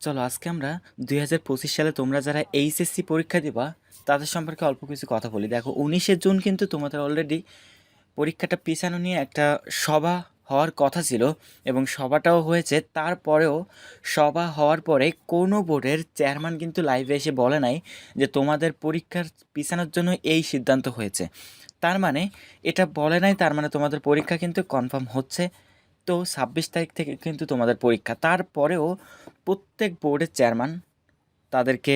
চলো, আজকে আমরা দুই হাজার পঁচিশ সালে তোমরা যারা এইচএসসি পরীক্ষা দিবা, তাদের সম্পর্কে অল্প কিছু কথা বলি। দেখো, উনিশে জুন কিন্তু তোমাদের অলরেডি পরীক্ষাটা পিছানো নিয়ে একটা সভা হওয়ার কথা ছিল এবং সভাটাও হয়েছে। তারপরেও সভা হওয়ার পরে কোনো বোর্ডের চেয়ারম্যান কিন্তু লাইভে এসে বলে নাই যে তোমাদের পরীক্ষার পিছানোর জন্য এই সিদ্ধান্ত হয়েছে। তার মানে এটা বলে নাই, তার মানে তোমাদের পরীক্ষা কিন্তু কনফার্ম হচ্ছে। তো ছাব্বিশ তারিখ থেকে কিন্তু তোমাদের পরীক্ষা। তারপরেও প্রত্যেক বোর্ডের চেয়ারম্যান তাদেরকে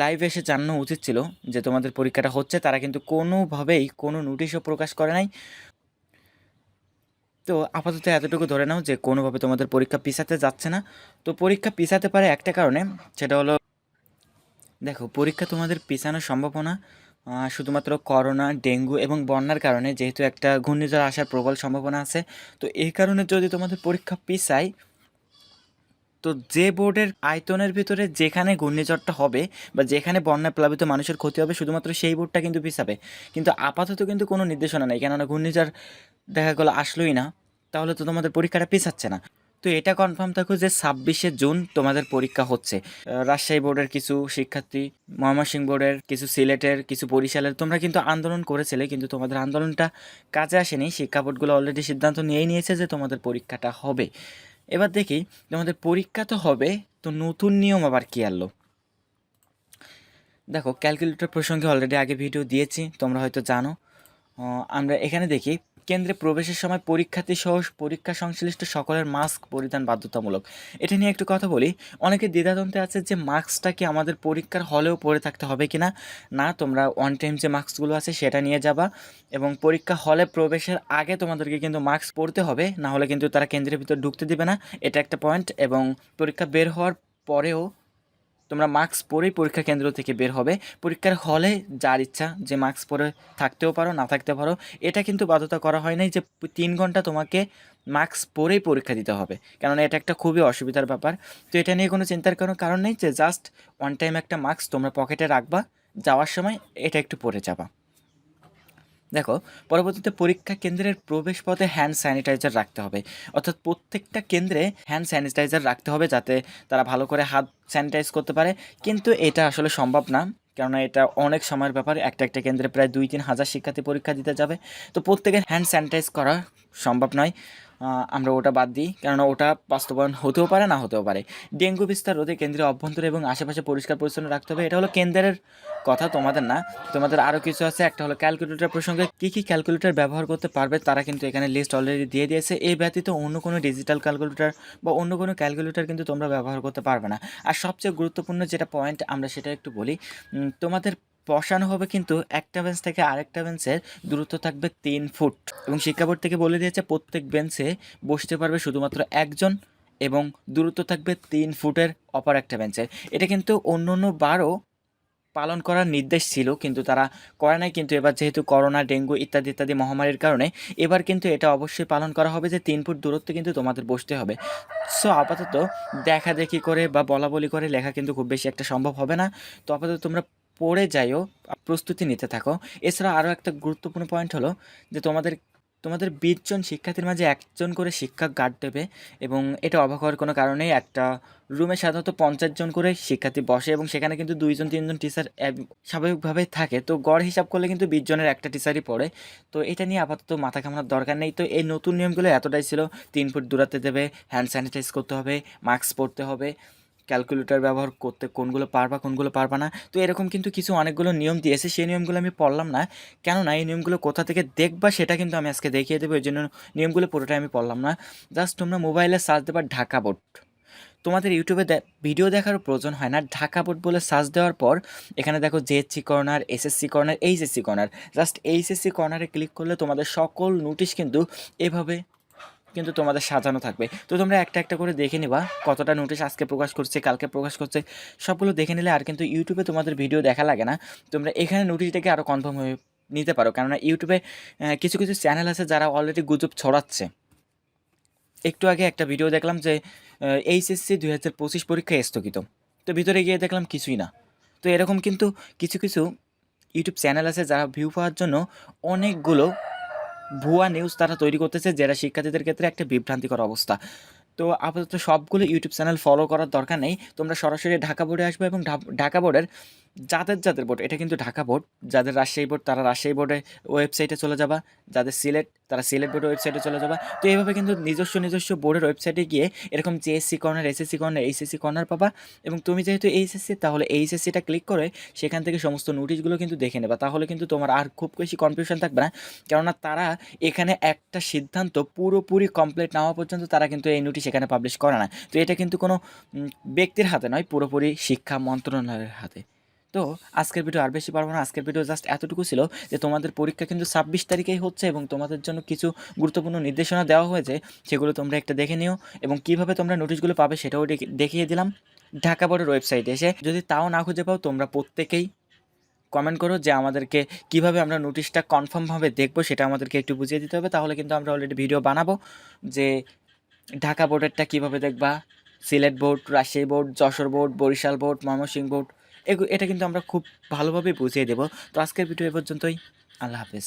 লাইভ এসে জানানো উচিত ছিল যে তোমাদের পরীক্ষাটা হচ্ছে, তারা কিন্তু কোনোভাবেই কোনো নোটিশও প্রকাশ করে নাই। তো আপাতত এতটুকু ধরে নাও যে কোনোভাবে তোমাদের পরীক্ষা পিছাতে যাচ্ছে না। তো পরীক্ষা পিছাতে পারে একটা কারণে, সেটা হলো, দেখো, পরীক্ষা তোমাদের পিছানোর সম্ভাবনা শুধুমাত্র করোনা, ডেঙ্গু এবং বন্যার কারণে যেহেতু একটা ঘূর্ণিঝড় আসার প্রবল সম্ভাবনা আছে, তো এই কারণে যদি তোমাদের পরীক্ষা পিছায় তো যে বোর্ডের আয়তনের ভিতরে যেখানে ঘূর্ণিঝড়টা হবে বা যেখানে বন্যা প্লাবিত মানুষের ক্ষতি হবে, শুধুমাত্র সেই বোর্ডটা কিন্তু পিছাবে। কিন্তু আপাতত কিন্তু কোনো নির্দেশনা নেই। কেননা ঘূর্ণিঝড় দেখা গেলো আসলোই না। তাহলে তো তোমাদের পরীক্ষাটা পিছাচ্ছে না। তো এটা কনফার্ম থাকো যে ছাব্বিশে জুন তোমাদের পরীক্ষা হচ্ছে। রাজশাহী বোর্ডের কিছু শিক্ষার্থী, ময়মনসিংহ বোর্ডের কিছু সিলেটের, কিছু বরিশালের, তোমরা কিন্তু আন্দোলন করেছিলে, কিন্তু তোমাদের আন্দোলনটা কাজে আসেনি। শিক্ষা বোর্ডগুলো অলরেডি সিদ্ধান্ত নিয়েই নিয়েছে যে তোমাদের পরীক্ষাটা হবে। এবার দেখি তোমাদের পরীক্ষা তো হবে, তো নতুন নিয়ম আবার কি আনলো? দেখো ক্যালকুলেটর প্রসঙ্গে অলরেডি আগে ভিডিও দিয়েছি, তোমরা হয়তো জানো। আমরা এখানে দেখি কেন্দ্রে প্রবেশের সময় পরীক্ষার্থী সহ পরীক্ষা সংশ্লিষ্ট সকলের মাস্ক পরিধান বাধ্যতামূলক। এটা নিয়ে একটু কথা বলি। অনেকে দ্বিধাদ্বন্দ্বে আছে যে মাস্কটা কি আমাদের পরীক্ষার হলেও পরে থাকতে হবে কি না না তোমরা ওয়ান টাইম যে মাস্কগুলো আছে সেটা নিয়ে যাবা এবং পরীক্ষা হলে প্রবেশের আগে তোমাদেরকে কিন্তু মাস্ক পরতে হবে, না হলে কিন্তু তারা কেন্দ্রের ভিতর ঢুকতে দেবে না। এটা একটা পয়েন্ট এবং পরীক্ষা বের হওয়ার পরেও তোমরা মাস্ক পরেই পরীক্ষা কেন্দ্র থেকে বের হবে। পরীক্ষার হলে যার ইচ্ছা যে মাস্ক পরে থাকতেও পারো, না থাকতে পারো, এটা কিন্তু বাধ্যতা করা হয় নাই যে তিন ঘণ্টা তোমাকে মাস্ক পরেই পরীক্ষা দিতে হবে। কেননা এটা একটা খুবই অসুবিধার ব্যাপার। তো এটা নিয়ে কোনো চিন্তার কোনো কারণ নেই যে জাস্ট ওয়ান টাইম একটা মাস্ক তোমরা পকেটে রাখবা, যাওয়ার সময় এটা একটু পরে যাবা। দেখো, পরবর্তীতে পরীক্ষা কেন্দ্রের প্রবেশ পথে হ্যান্ড স্যানিটাইজার রাখতে হবে। অর্থাৎ প্রত্যেকটা কেন্দ্রে হ্যান্ড স্যানিটাইজার রাখতে হবে যাতে তারা ভালো করে হাত স্যানিটাইজ করতে পারে। কিন্তু এটা আসলে সম্ভব না, কেননা এটা অনেক সময়ের ব্যাপার। একটা একটা কেন্দ্রে প্রায় দুই তিন হাজার শিক্ষার্থী পরীক্ষা দিতে যাবে। তো প্রত্যেকের হ্যান্ড স্যানিটাইজ করা সম্ভব নয়। আমরা ওটা বাদ দিই। কেননা ওটা বাস্তবায়ন হতেও পারে, না হতেও পারে। ডেঙ্গু বিস্তার রোধে কেন্দ্রের অভ্যন্তরে এবং আশেপাশে পরিষ্কার পরিচ্ছন্ন রাখতে হবে। এটা হলো কেন্দ্রের কথা, তোমাদের না? তোমাদের আরও কিছু আছে। একটা হলো ক্যালকুলেটর প্রসঙ্গে কী কী ক্যালকুলেটর ব্যবহার করতে পারবে তারা কিন্তু এখানে লিস্ট অলরেডি দিয়ে দিয়েছে। এই ব্যতীত অন্য কোনো ডিজিটাল ক্যালকুলেটর বা অন্য কোনো ক্যালকুলেটর কিন্তু তোমরা ব্যবহার করতে পারবে না। আর সবচেয়ে গুরুত্বপূর্ণ যেটা পয়েন্ট আমরা সেটা একটু বলি তোমাদের বসানো হবে কিন্তু একটা বেঞ্চ থেকে আরেকটা বেঞ্চের দূরত্ব থাকবে তিন ফুট। এবং শিক্ষা বোর্ড থেকে বলে দিয়েছে প্রত্যেক বেঞ্চে বসতে পারবে শুধুমাত্র একজন এবং দূরত্ব থাকবে তিন ফুটের অপর একটা বেঞ্চের এটা কিন্তু অন্য অন্য বারও পালন করার নির্দেশ ছিল, কিন্তু তারা করে নাই। কিন্তু এবার যেহেতু করোনা, ডেঙ্গু ইত্যাদি ইত্যাদি মহামারীর কারণে এবার কিন্তু এটা অবশ্যই পালন করা হবে যে তিন ফুট দূরত্বে কিন্তু তোমাদের বসতে হবে। সো আপাতত দেখা দেখি করে বা বলা বলি করে লেখা কিন্তু খুব বেশি একটা সম্ভব হবে না। তো আপাতত তোমরা পড়ে যাইও, প্রস্তুতি নিতে থাকো। এছাড়া আরও একটা গুরুত্বপূর্ণ পয়েন্ট হলো যে তোমাদের তোমাদের বিশজন শিক্ষার্থীর মাঝে একজন করে শিক্ষক গার্ড দেবে এবং এটা অবাক হওয়ার কোনো কারণেই একটা রুমে সাধারণত পঞ্চাশ জন করে শিক্ষার্থী বসে এবং সেখানে কিন্তু দুইজন, তিনজন টিচার স্বাভাবিকভাবে থাকে। তো গড় হিসাব করলে কিন্তু বিশ জনের একটা টিচারই পড়ে। তো এটা নিয়ে আপাতত মাথা ঘামানোর দরকার নেই। তো এই নতুন নিয়মগুলো এতটাই ছিল, তিন ফুট দূরাতে দেবে হ্যান্ড স্যানিটাইজ করতে হবে মাস্ক পরতে হবে। ক্যালকুলেটর ব্যবহার করতে কোনগুলো পারবা কোনগুলো পারবা না। তো এরকম কিন্তু কিছু অনেকগুলো নিয়ম দিয়েছে। সেই নিয়মগুলো আমি পড়লাম না। কেননা এই নিয়মগুলো কোথা থেকে দেখবা সেটা কিন্তু আমি আজকে দেখিয়ে দেবো। এই জন্য নিয়মগুলো পুরোটাই আমি পড়লাম না। জাস্ট তোমরা মোবাইলে সার্চ দেবা ঢাকা বোর্ড। তোমাদের ইউটিউবে ভিডিও দেখার প্রয়োজন হয় না। ঢাকা বোর্ড বলে সার্চ দেওয়ার পর এখানে দেখো JSC corner SSC corner HSC corner just HSC কর্নারে ক্লিক করলে তোমাদের সকল নোটিশ কিন্তু এভাবে কিন্তু তোমাদের সাজানো থাকবে। তো তোমরা একটা একটা করে দেখে নিবা, কতটা নোটিশ আজকে প্রকাশ করছে, কালকে প্রকাশ করছে। সবগুলো দেখে নিলে আর কিন্তু ইউটিউবে তোমাদের ভিডিও দেখা লাগে না। তোমরা এখানে নোটিশ দেখে আরও কনফার্ম হয়ে নিতে পারো। কেননা ইউটিউবে কিছু কিছু চ্যানেল আছে যারা অলরেডি গুজব ছড়াচ্ছে। একটু আগে একটা ভিডিও দেখলাম যে এইচএসসি দুই হাজার পঁচিশ পরীক্ষা স্থগিত। তো ভিতরে গিয়ে দেখলাম কিছুই না। তো এরকম কিন্তু কিছু কিছু ইউটিউব চ্যানেল আছে যারা ভিউ পাওয়ার জন্য অনেকগুলো ভুয়া নিউজ তারা তৈরি করতেছে যেটা শিক্ষার্থীদের ক্ষেত্রে একটা বিভ্রান্তিকর অবস্থা। তো আপাতত সবগুলো ইউটিউব চ্যানেল ফলো করার দরকার নেই। তোমরা সরাসরি ঢাকা বোর্ডে আসবে এবং ঢাকা বোর্ডের যাদের যাদের বোর্ড এটা কিন্তু ঢাকা বোর্ড যাদের রাজশাহী বোর্ড তারা রাজশাহী বোর্ডে ওয়েবসাইটে চলে যাবা, যাদের সিলেট, তারা সিলেট বোর্ডের ওয়েবসাইটে চলে যাবা। তো এইভাবে কিন্তু নিজস্ব নিজস্ব বোর্ডের ওয়েবসাইটে গিয়ে এরকম JSC corner SSC corner HSC corner পাবা এবং তুমি যেহেতু এইচএসসি তাহলে এইচএসসিটা ক্লিক করে সেখান থেকে সমস্ত নোটিশগুলো কিন্তু দেখে নেবা। তাহলে কিন্তু তোমার আর খুব বেশি কনফিউশন থাকবে না, কেননা তারা এখানে একটা সিদ্ধান্ত পুরোপুরি কমপ্লিট না হওয়া পর্যন্ত তারা কিন্তু এই নোটিশ এখানে পাবলিশ করে না। তো এটা কিন্তু কোনো ব্যক্তির হাতে নয়, পুরোপুরি শিক্ষা মন্ত্রণালয়ের হাতে। তো আজকের ভিডিও আর বেশি পারব না। আজকের ভিডিও জাস্ট এতটুকু ছিল যে তোমাদের পরীক্ষা কিন্তু ছাব্বিশ তারিখেই হচ্ছে এবং তোমাদের জন্য কিছু গুরুত্বপূর্ণ নির্দেশনা দেওয়া হয়েছে, সেগুলো তোমরা একটা দেখে নিও এবং কীভাবে তোমরা নোটিশগুলো পাবে সেটাও দেখিয়ে দিলাম ঢাকা বোর্ডের ওয়েবসাইটে এসে যদি তাও না খুঁজে পাও, তোমরা প্রত্যেকেই কমেন্ট করো যে আমাদেরকে কীভাবে আমরা নোটিশটা কনফার্মভাবে দেখব, সেটা আমাদেরকে একটু বুঝিয়ে দিতে হবে। তাহলে কিন্তু আমরা অলরেডি ভিডিও বানাবো যে ঢাকা বোর্ডেরটা কীভাবে দেখবা? Sylhet board, Rajshahi board, Jessore board, Barisal board, Mymensingh board. এটা কিন্তু আমরা খুব ভালোভাবে বুঝিয়ে দেবো। তো আজকের ভিডিও এ পর্যন্তই। আল্লাহ হাফেজ।